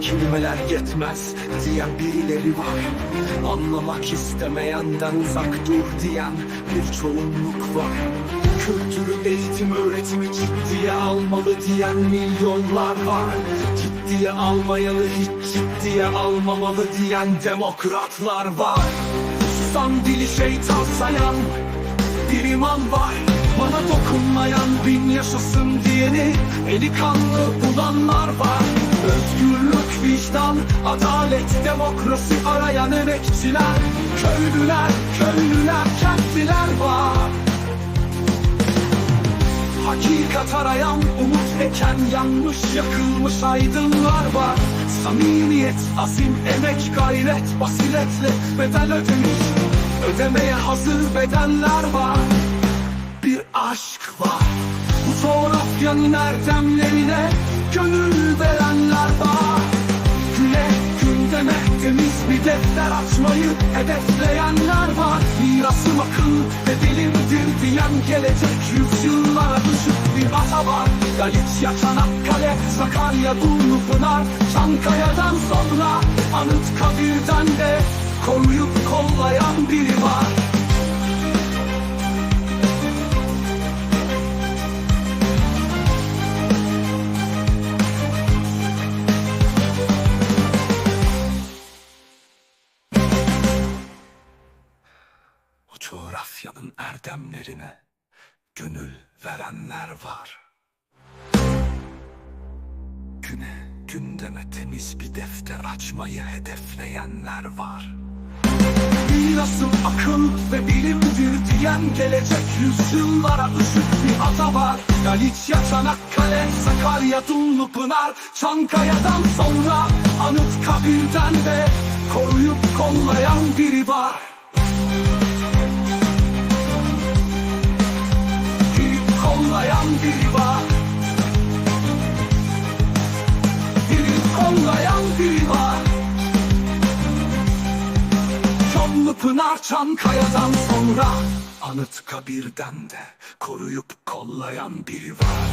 kelimeler yetmez diyen birileri var. Anlamak istemeyenden uzak dur diyen bir çoğunluk var. Kültürü, eğitim, öğretimi ciddiye almalı diyen milyonlar var. Ciddiye almayalı hiç ciddiye almamalı diyen demokratlar var. Susan dili şeytan sayan bir iman var. Bana dokunmayan bin yaşasın diyeni Eli kanlı bulanlar var vicdan, adalet, demokrasi arayan emekçiler Köylüler, köylüler, kentliler var. Hakikat arayan, umut eken, yanmış yakılmış aydınlar var. Samimiyet, azim, emek, gayret, basiretle bedel ödemiş Ödemeye hazır bedenler var. Bir aşk var. Bu coğrafyanın erdemlerine Gönül verenler var Hedefleyenler var. Mirasım akıl ve bilimdir diyen Gelecek yüzyıllara düşük bir ata var. Galicia, Çanakkale, Sakarya, Dumlupınar Çankaya'dan sonra Anıtkabir'den de Koruyup kollayan biri var coğrafyanın erdemlerine gönül verenler var. Güne, gündeme temiz bir defter açmayı hedefleyenler var. Mirasım akıl ve bilimdir diyen gelecek yüzyıllara ışık bir ata var. Galicia, Çanakkale, Sakarya, Dumlupınar, Çankaya'dan sonra Anıtkabir'den de koruyup kollayan biri var. Pınar Çankaya'dan sonra Anıtkabir'den de koruyup kollayan biri var